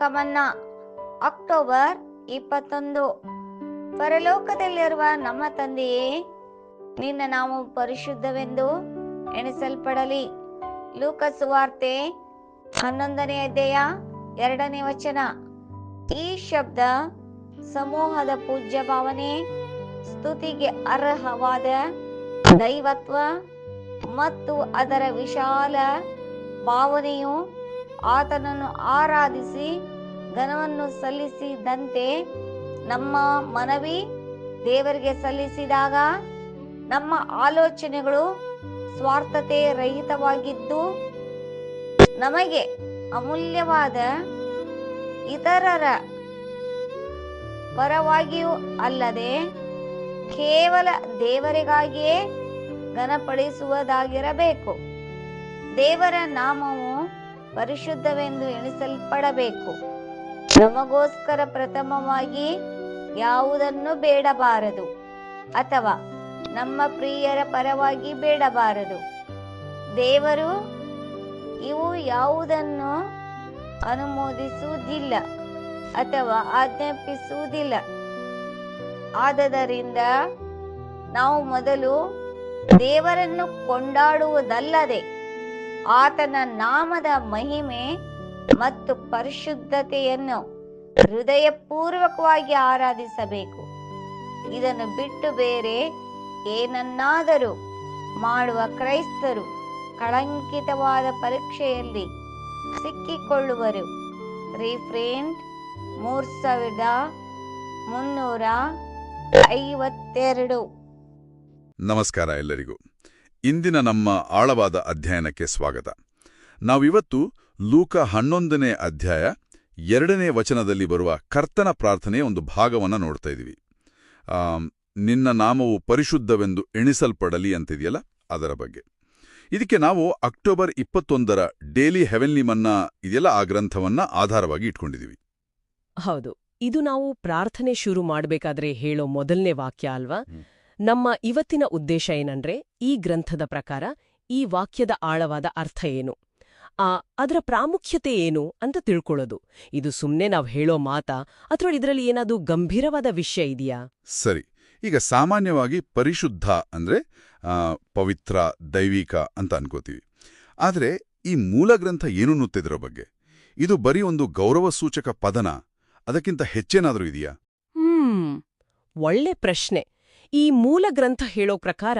ಅನುದಿನದ ಪರಲೋಕ ಮನ್ನಾ ಅಕ್ಟೋಬರ್ ಇಪ್ಪತ್ತೊಂದು. ಪರಲೋಕದಲ್ಲಿರುವ ನಮ್ಮ ತಂದೆಯೇ, ನಿನ್ನ ನಾವು ಪರಿಶುದ್ಧವೆಂದು ಎಣಿಸಲ್ಪಡಲಿ. ಲೂಕ ವಾರ್ತೆ ಹನ್ನೊಂದನೇ ಅಧ್ಯಾಯ ಎರಡನೇ ವಚನ. ಈ ಶಬ್ದ ಸಮೂಹದ ಪೂಜ್ಯ ಭಾವನೆ ಸ್ತುತಿಗೆ ಅರ್ಹವಾದ ದೈವತ್ವ ಮತ್ತು ಅದರ ವಿಶಾಲ ಭಾವನೆಯು ಆತನನ್ನು ಆರಾಧಿಸಿ ಘನವನ್ನು ಸಲ್ಲಿಸಿದಂತೆ ನಮ್ಮ ಮನವಿ ದೇವರಿಗೆ ಸಲ್ಲಿಸಿದಾಗ ನಮ್ಮ ಆಲೋಚನೆಗಳು ಸ್ವಾರ್ಥತೆ ರಹಿತವಾಗಿದ್ದು, ನಮಗೆ ಅಮೂಲ್ಯವಾದ ಇತರರ ಪರವಾಗಿಯೂ ಅಲ್ಲದೆ ಕೇವಲ ದೇವರಿಗಾಗಿಯೇ ಘನಪಡಿಸುವುದಾಗಿರಬೇಕು. ದೇವರ ನಾಮವು ಪರಿಶುದ್ಧವೆಂದು ಎಣಿಸಲ್ಪಡಬೇಕು. ನಮಗೋಸ್ಕರ ಪ್ರಥಮವಾಗಿ ಯಾವುದನ್ನು ಬೇಡಬಾರದು ಅಥವಾ ನಮ್ಮ ಪ್ರಿಯರ ಪರವಾಗಿ ಬೇಡಬಾರದು. ದೇವರು ಇವು ಯಾವುದನ್ನು ಅನುಮೋದಿಸುವುದಿಲ್ಲ ಅಥವಾ ಆಜ್ಞಾಪಿಸುವುದಿಲ್ಲ. ಆದ್ದರಿಂದ ನಾವು ಮೊದಲು ದೇವರನ್ನು ಕೊಂಡಾಡುವುದಲ್ಲದೆ ಆತನ ನಾಮದ ಮಹಿಮೆ ಮತ್ತು ಪರಿಶುದ್ಧತೆಯನ್ನು ಹೃದಯಪೂರ್ವಕವಾಗಿ ಆರಾಧಿಸಬೇಕು. ಇದನ್ನು ಬಿಟ್ಟು ಬೇರೆ ಏನನ್ನಾದರೂ ಮಾಡುವ ಕ್ರೈಸ್ತರು ಕಳಂಕಿತವಾದ ಪರೀಕ್ಷೆಯಲ್ಲಿ ಸಿಕ್ಕಿಕೊಳ್ಳುವರು. ರೀಫ್ರೇಂಟ್ ಮೂರ್ ಸಾವಿರದ ಮುನ್ನೂರ ಐವತ್ತೆರಡು. ನಮಸ್ಕಾರ ಎಲ್ಲರಿಗೂ. ಇಂದಿನ ನಮ್ಮ ಆಳವಾದ ಅಧ್ಯಯನಕ್ಕೆ ಸ್ವಾಗತ. ನಾವಿವತ್ತು ಲೂಕ ಹನ್ನೊಂದನೇ ಅಧ್ಯಾಯ ಎರಡನೇ ವಚನದಲ್ಲಿ ಬರುವ ಕರ್ತನ ಪ್ರಾರ್ಥನೆಯ ಒಂದು ಭಾಗವನ್ನು ನೋಡ್ತಾ ಇದ್ದೀವಿ. ನಿನ್ನ ನಾಮವು ಪರಿಶುದ್ಧವೆಂದು ಎಣಿಸಲ್ಪಡಲಿ ಅಂತಿದೆಯಲ್ಲ? ಅದರ ಬಗ್ಗೆ. ಇದಕ್ಕೆ ನಾವು ಅಕ್ಟೋಬರ್ ಇಪ್ಪತ್ತೊಂದರ ಡೇಲಿ ಹೆವೆನ್ಲಿ ಮನ್ನಾ ಇದೆಯಲ್ಲ ಆ ಗ್ರಂಥವನ್ನ ಆಧಾರವಾಗಿ ಇಟ್ಕೊಂಡಿದ್ದೀವಿ. ಹೌದು. ಇದು ನಾವು ಪ್ರಾರ್ಥನೆ ಶುರು ಮಾಡಬೇಕಾದ್ರೆ ಹೇಳೋ ಮೊದಲನೇ ವಾಕ್ಯ ಅಲ್ವಾ. ನಮ್ಮ ಇವತ್ತಿನ ಉದ್ದೇಶ ಏನಂದ್ರೆ ಈ ಗ್ರಂಥದ ಪ್ರಕಾರ ಈ ವಾಕ್ಯದ ಆಳವಾದ ಅರ್ಥ ಏನು? ಆ ಅದರ ಪ್ರಾಮುಖ್ಯತೆ ಏನು ಅಂತ ತಿಳ್ಕೊಳ್ಳೋದು. ಇದು ಸುಮ್ನೆ ನಾವು ಹೇಳೋ ಮಾತಾ ಅಥವಾ ಇದರಲ್ಲಿ ಏನಾದರೂ ಗಂಭೀರವಾದ ವಿಷಯ ಇದೆಯಾ? ಸರಿ. ಈಗ ಸಾಮಾನ್ಯವಾಗಿ ಪರಿಶುದ್ಧ ಅಂದ್ರೆ ಪವಿತ್ರ ದೈವಿಕ ಅಂತ ಅನ್ಕೋತೀವಿ. ಆದರೆ ಈ ಮೂಲ ಗ್ರಂಥ ಏನು ನುತ್ತಿದ್ರ ಬಗ್ಗೆ? ಇದು ಬರೀ ಒಂದು ಗೌರವ ಸೂಚಕ ಪದನ? ಅದಕ್ಕಿಂತ ಹೆಚ್ಚೇನಾದರೂ ಇದೆಯಾ? ಹ್ಮ್. ಒಳ್ಳೆ ಪ್ರಶ್ನೆ. ಈ ಮೂಲ ಗ್ರಂಥ ಹೇಳೋ ಪ್ರಕಾರ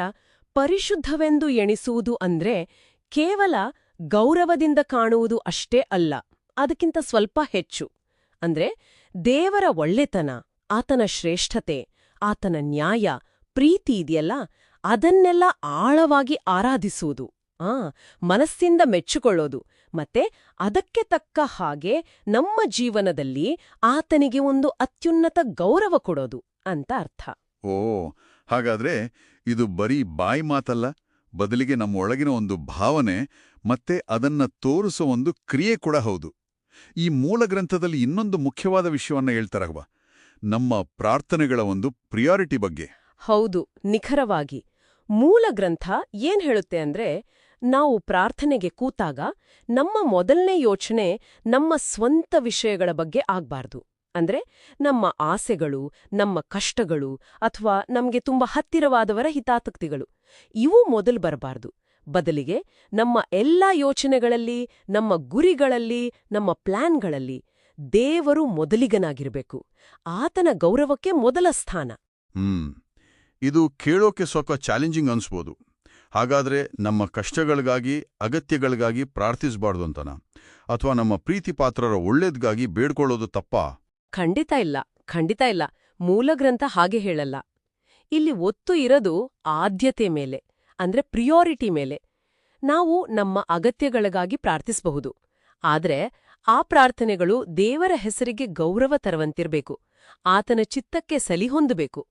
ಪರಿಶುದ್ಧವೆಂದು ಎಣಿಸುವುದು ಅಂದ್ರೆ ಕೇವಲ ಗೌರವದಿಂದ ಕಾಣುವುದು ಅಷ್ಟೇ ಅಲ್ಲ, ಅದಕ್ಕಿಂತ ಸ್ವಲ್ಪ ಹೆಚ್ಚು. ಅಂದ್ರೆ ದೇವರ ಒಳ್ಳೆತನ, ಆತನ ಶ್ರೇಷ್ಠತೆ, ಆತನ ನ್ಯಾಯ, ಪ್ರೀತಿ ಇದೆಯಲ್ಲ, ಅದನ್ನೆಲ್ಲ ಆಳವಾಗಿ ಆರಾಧಿಸುವುದು. ಆ, ಮನಸ್ಸಿಂದ ಮೆಚ್ಚುಕೊಳ್ಳೋದು. ಮತ್ತೆ ಅದಕ್ಕೆ ತಕ್ಕ ಹಾಗೆ ನಮ್ಮ ಜೀವನದಲ್ಲಿ ಆತನಿಗೆ ಒಂದು ಅತ್ಯುನ್ನತ ಗೌರವ ಕೊಡೋದು ಅಂತ ಅರ್ಥ. ಓ ಹಾಗಾದ್ರೆ ಇದು ಬರೀ ಬಾಯಿ ಮಾತಲ್ಲ, ಬದಲಿಗೆ ನಮ್ಮ ಒಳಗಿನ ಒಂದು ಭಾವನೆ ಮತ್ತೆ ಅದನ್ನ ತೋರಿಸೋ ಒಂದು ಕ್ರಿಯೆ ಕೂಡ ಹೌದು. ಈ ಮೂಲ ಗ್ರಂಥದಲ್ಲಿ ಇನ್ನೊಂದು ಮುಖ್ಯವಾದ ವಿಷಯವನ್ನ ಹೇಳ್ತಾರಲ್ವಾ ನಮ್ಮ ಪ್ರಾರ್ಥನೆಗಳ ಒಂದು ಪ್ರಿಯಾರಿಟಿ ಬಗ್ಗೆ. ಹೌದು, ನಿಖರವಾಗಿ. ಮೂಲ ಗ್ರಂಥ ಏನ್ ಹೇಳುತ್ತೆ ಅಂದ್ರೆ, ನಾವು ಪ್ರಾರ್ಥನೆಗೆ ಕೂತಾಗ ನಮ್ಮ ಮೊದಲನೇ ಯೋಚನೆ ನಮ್ಮ ಸ್ವಂತ ವಿಷಯಗಳ ಬಗ್ಗೆ ಆಗ್ಬಾರ್ದು. ಅಂದ್ರೆ ನಮ್ಮ ಆಸೆಗಳು, ನಮ್ಮ ಕಷ್ಟಗಳು ಅಥವಾ ನಮ್ಗೆ ತುಂಬಾ ಹತ್ತಿರವಾದವರ ಹಿತಾಸಕ್ತಿಗಳು. ಇವು ಮೊದಲು ಬರಬಾರ್ದು. ಬದಲಿಗೆ ನಮ್ಮ ಎಲ್ಲಾ ಯೋಚನೆಗಳಲ್ಲಿ, ನಮ್ಮ ಗುರಿಗಳಲ್ಲಿ, ನಮ್ಮ ಪ್ಲಾನ್ಗಳಲ್ಲಿ ದೇವರು ಮೊದಲಿಗನಾಗಿರಬೇಕು. ಆತನ ಗೌರವಕ್ಕೆ ಮೊದಲ ಸ್ಥಾನ. ಹ್ಮ್. ಇದು ಕೇಳೋಕೆ ಸ್ವಲ್ಪ ಚಾಲೆಂಜಿಂಗ್ ಅನ್ಸ್ಬೋದು. ಹಾಗಾದ್ರೆ ನಮ್ಮ ಕಷ್ಟಗಳಿಗಾಗಿ, ಅಗತ್ಯಗಳಿಗಾಗಿ ಪ್ರಾರ್ಥಿಸಬಾರ್ದು ಅಂತನಾ? ಅಥವಾ ನಮ್ಮ ಪ್ರೀತಿ ಪಾತ್ರರ ಒಳ್ಳೇದ್ಗಾಗಿ ಬೇಡ್ಕೊಳ್ಳೋದು ತಪ್ಪಾ? ಖಂಡಿತ ಇಲ್ಲ ಖಂಡಿತ ಇಲ್ಲ. ಮೂಲ ಗ್ರಂಥ ಹಾಗೆ ಹೇಳಲ್ಲ. ಇಲ್ಲಿ ಒತ್ತು ಇರದು ಆದ್ಯತೆ ಮೇಲೆ, ಅಂದ್ರೆ ಪ್ರಿಯೋರಿಟಿ ಮೇಲೆ. ನಾವು ನಮ್ಮ ಅಗತ್ಯಗಳಿಗಾಗಿ ಪ್ರಾರ್ಥಿಸಬಹುದು. ಆದರೆ ಆ ಪ್ರಾರ್ಥನೆಗಳು ದೇವರ ಹೆಸರಿಗೆ ಗೌರವ ತರುವಂತಿರಬೇಕು, ಆತನ ಚಿತ್ತಕ್ಕೆ ಸಲಿಹೊಂದಬೇಕು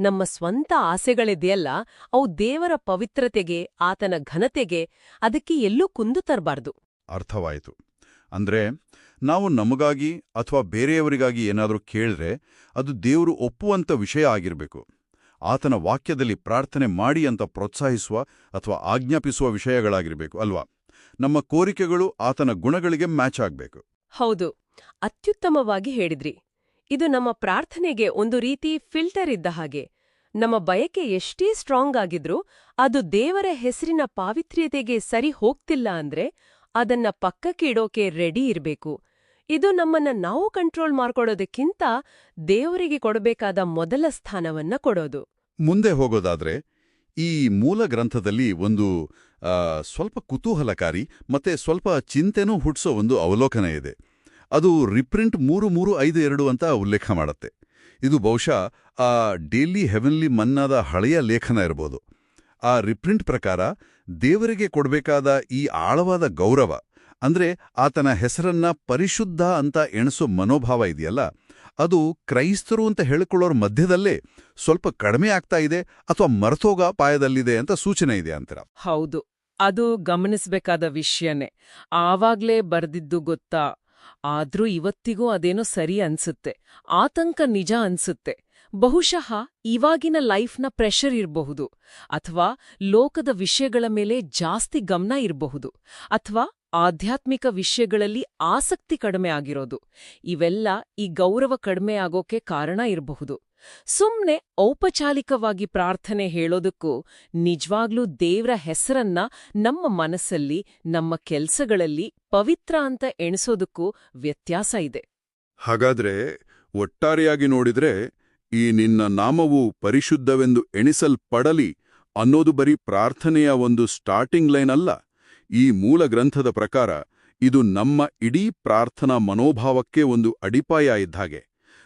ನಮ್ಮ ಸ್ವಂತ ಆಸೆಗಳಿದೆಯಲ್ಲ, ಅವು ದೇವರ ಪವಿತ್ರತೆಗೆ, ಆತನ ಘನತೆಗೆ, ಅದಕ್ಕೆ ಎಲ್ಲೂ ಕುಂದು ತರಬಾರ್ದು. ಅರ್ಥವಾಯಿತು. ಅಂದ್ರೆ ನಾವು ನಮಗಾಗಿ ಅಥವಾ ಬೇರೆಯವರಿಗಾಗಿ ಏನಾದರೂ ಕೇಳಿದ್ರೆ ಅದು ದೇವರು ಒಪ್ಪುವಂಥ ವಿಷಯ ಆಗಿರಬೇಕು. ಆತನ ವಾಕ್ಯದಲ್ಲಿ ಪ್ರಾರ್ಥನೆ ಮಾಡಿ ಅಂತ ಪ್ರೋತ್ಸಾಹಿಸುವ ಅಥವಾ ಆಜ್ಞಾಪಿಸುವ ವಿಷಯಗಳಾಗಿರಬೇಕು, ಅಲ್ವಾ? ನಮ್ಮ ಕೋರಿಕೆಗಳು ಆತನ ಗುಣಗಳಿಗೆ ಮ್ಯಾಚ್ ಆಗಬೇಕು. ಹೌದು. ಅತ್ಯುತ್ತಮವಾಗಿ ಹೇಳಿದ್ರಿ. ಇದು ನಮ್ಮ ಪ್ರಾರ್ಥನೆಗೆ ಒಂದು ರೀತಿ ಫಿಲ್ಟರ್ ಇದ್ದ ಹಾಗೆ. ನಮ್ಮ ಬಯಕೆ ಎಷ್ಟೇ ಸ್ಟ್ರಾಂಗ್ ಆಗಿದ್ರೂ ಅದು ದೇವರ ಹೆಸರಿನ ಪಾವಿತ್ರ್ಯತೆಗೆ ಸರಿ ಹೋಗ್ತಿಲ್ಲ ಅಂದ್ರೆ ಅದನ್ನ ಪಕ್ಕಕ್ಕಿಡೋಕೆ ರೆಡಿ ಇರಬೇಕು. ಇದು ನಮ್ಮನ್ನ ನಾವು ಕಂಟ್ರೋಲ್ ಮಾಡ್ಕೊಡೋದಕ್ಕಿಂತ ದೇವರಿಗೆ ಕೊಡಬೇಕಾದ ಮೊದಲ ಸ್ಥಾನವನ್ನ ಕೊಡೋದು. ಮುಂದೆ ಹೋಗೋದಾದ್ರೆ, ಈ ಮೂಲ ಗ್ರಂಥದಲ್ಲಿ ಒಂದು ಸ್ವಲ್ಪ ಕುತೂಹಲಕಾರಿ ಮತ್ತೆ ಸ್ವಲ್ಪ ಚಿಂತೆನೂ ಹುಟ್ಟಿಸೋ ಒಂದು ಅವಲೋಕನ ಇದೆ. ಅದು ರಿಪ್ರಿಂಟ್ ಮೂರು ಮೂರು ಐದು ಎರಡು ಅಂತ ಉಲ್ಲೇಖ ಮಾಡುತ್ತೆ. ಇದು ಬಹುಶಃ, ಆ ಡೇಲಿ ಹೆವೆನ್ಲಿ ಮನ್ನಾದ ಹಳೆಯ ಲೇಖನ ಇರ್ಬೋದು. ಆ ರಿಪ್ರಿಂಟ್ ಪ್ರಕಾರ ದೇವರಿಗೆ ಕೊಡಬೇಕಾದ ಈ ಆಳವಾದ ಗೌರವ, ಅಂದ್ರೆ ಆತನ ಹೆಸರನ್ನ ಪರಿಶುದ್ಧ ಅಂತ ಎಣಿಸೋ ಮನೋಭಾವ ಇದೆಯಲ್ಲ, ಅದು ಕ್ರೈಸ್ತರು ಅಂತ ಹೇಳಿಕೊಳ್ಳೋರ ಮಧ್ಯದಲ್ಲೇ ಸ್ವಲ್ಪ ಕಡಿಮೆ ಆಗ್ತಾ ಇದೆ ಅಥವಾ ಮರ್ತೋಗ ಅಪಾಯದಲ್ಲಿದೆ ಅಂತ ಸೂಚನೆ ಇದೆ ಅಂತರ. ಹೌದು, ಅದು ಗಮನಿಸಬೇಕಾದ ವಿಷಯನೇ. ಆವಾಗ್ಲೇ ಬರ್ದಿದ್ದು ಗೊತ್ತಾ? ಆದ್ರೂ ಇವತ್ತಿಗೂ ಅದೇನೋ ಸರಿ ಅನ್ಸುತ್ತೆ, ಆತಂಕ ನಿಜ ಅನ್ಸುತ್ತೆ. ಬಹುಶಃ ಇವಾಗಿನ ಲೈಫ್ನ ಪ್ರೆಷರ್ ಇರಬಹುದು, ಅಥವಾ ಲೋಕದ ವಿಷಯಗಳ ಮೇಲೆ ಜಾಸ್ತಿ ಗಮನ ಇರಬಹುದು, ಅಥವಾ ಆಧ್ಯಾತ್ಮಿಕ ವಿಷಯಗಳಲ್ಲಿ ಆಸಕ್ತಿ ಕಡಿಮೆ ಆಗಿರೋದು. ಇವೆಲ್ಲ ಈ ಗೌರವ ಕಡಿಮೆ ಆಗೋಕೆ ಕಾರಣ ಇರಬಹುದು. ಸುಮ್ನೆ ಔಪಚಾರಿಕವಾಗಿ ಪ್ರಾರ್ಥನೆ ಹೇಳೋದಕ್ಕೂ ನಿಜವಾಗ್ಲೂ ದೇವ್ರ ಹೆಸರನ್ನ ನಮ್ಮ ಮನಸ್ಸಲ್ಲಿ, ನಮ್ಮ ಕೆಲ್ಸಗಳಲ್ಲಿ ಪವಿತ್ರ ಅಂತ ಎಣಿಸೋದಕ್ಕೂ ವ್ಯತ್ಯಾಸ ಇದೆ. ಹಾಗಾದ್ರೆ ಒಟ್ಟಾರೆಯಾಗಿ ನೋಡಿದ್ರೆ ಈ ನಿನ್ನ ನಾಮವು ಪರಿಶುದ್ಧವೆಂದು ಎಣಿಸಲ್ಪಡಲಿ ಅನ್ನೋದು ಬರೀ ಪ್ರಾರ್ಥನೆಯ ಒಂದು ಸ್ಟಾರ್ಟಿಂಗ್ ಲೈನ್ ಅಲ್ಲ. ಈ ಮೂಲ ಗ್ರಂಥದ ಪ್ರಕಾರ ಇದು ನಮ್ಮ ಇಡೀ ಪ್ರಾರ್ಥನಾ ಮನೋಭಾವಕ್ಕೆ ಒಂದು ಅಡಿಪಾಯ ಇದ್ದಾಗೆ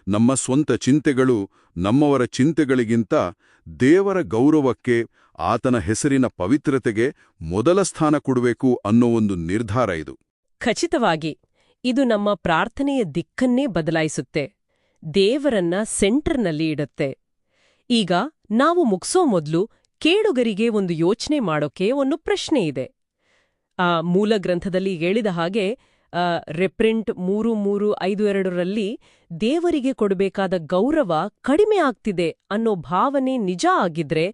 ನಮ್ಮ ಸ್ವಂತ ಚಿಂತೆಗಳು, ನಮ್ಮವರ ಚಿಂತೆಗಳಿಗಿಂತ ದೇವರ ಗೌರವಕ್ಕೆ, ಆತನ ಹೆಸರಿನ ಪವಿತ್ರತೆಗೆ ಮೊದಲ ಸ್ಥಾನ ಕೊಡಬೇಕು ಅನ್ನೋ ಒಂದು ನಿರ್ಧಾರ ಇದು. ಖಚಿತವಾಗಿ, ಇದು ನಮ್ಮ ಪ್ರಾರ್ಥನೆಯ ದಿಕ್ಕನ್ನೇ ಬದಲಾಯಿಸುತ್ತೆ. ದೇವರನ್ನ ಸೆಂಟರ್ನಲ್ಲಿ ಇಡುತ್ತೆ. ಈಗ ನಾವು ಮುಗಿಸೋ ಮೊದಲು ಕೇಳುಗರಿಗೆ ಒಂದು ಯೋಚನೆ ಮಾಡೋಕೆ ಒಂದು ಪ್ರಶ್ನೆ ಇದೆ. ಆ ಮೂಲ ಗ್ರಂಥದಲ್ಲಿ ಹೇಳಿದ ಹಾಗೆ ರೆಪ್ರಿಂಟ್ ಮೂರು ಮೂರು ಐದು ಎರಡರಲ್ಲಿ ದೇವರಿಗೆ ಕೊಡಬೇಕಾದ ಗೌರವ ಕಡಿಮೆ ಆಗ್ತಿದೆ ಅನ್ನೋ ಭಾವನೆ ನಿಜ ಆಗಿದ್ರೆ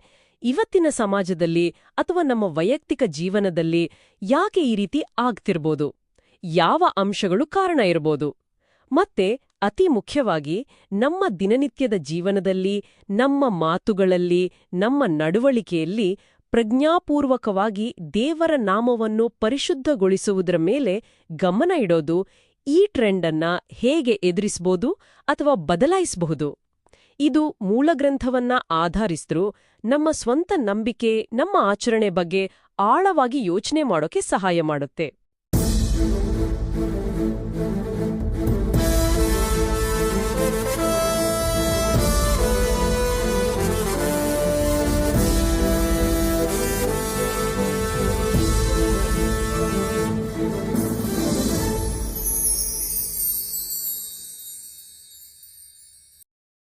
ಇವತ್ತಿನ ಸಮಾಜದಲ್ಲಿ ಅಥವಾ ನಮ್ಮ ವೈಯಕ್ತಿಕ ಜೀವನದಲ್ಲಿ ಯಾಕೆ ಈ ರೀತಿ ಆಗ್ತಿರ್ಬೋದು? ಯಾವ ಅಂಶಗಳು ಕಾರಣ ಇರ್ಬೋದು? ಮತ್ತೆ ಅತಿ ಮುಖ್ಯವಾಗಿ ನಮ್ಮ ದಿನನಿತ್ಯದ ಜೀವನದಲ್ಲಿ, ನಮ್ಮ ಮಾತುಗಳಲ್ಲಿ, ನಮ್ಮ ನಡವಳಿಕೆಯಲ್ಲಿ ಪ್ರಜ್ಞಾಪೂರ್ವಕವಾಗಿ ದೇವರ ನಾಮವನ್ನು ಪರಿಶುದ್ಧಗೊಳಿಸುವುದರ ಮೇಲೆ ಗಮನ ಇಡೋದು, ಈ ಟ್ರೆಂಡನ್ನ ಹೇಗೆ ಎದುರಿಸಬಹುದು ಅಥವಾ ಬದಲಾಯಿಸಬಹುದು? ಇದು ಮೂಲಗ್ರಂಥವನ್ನ ಆಧರಿಸಿದ್ರೂ ನಮ್ಮ ಸ್ವಂತ ನಂಬಿಕೆ, ನಮ್ಮ ಆಚರಣೆ ಬಗ್ಗೆ ಆಳವಾಗಿ ಯೋಚನೆ ಮಾಡೋಕೆ ಸಹಾಯ ಮಾಡುತ್ತೆ.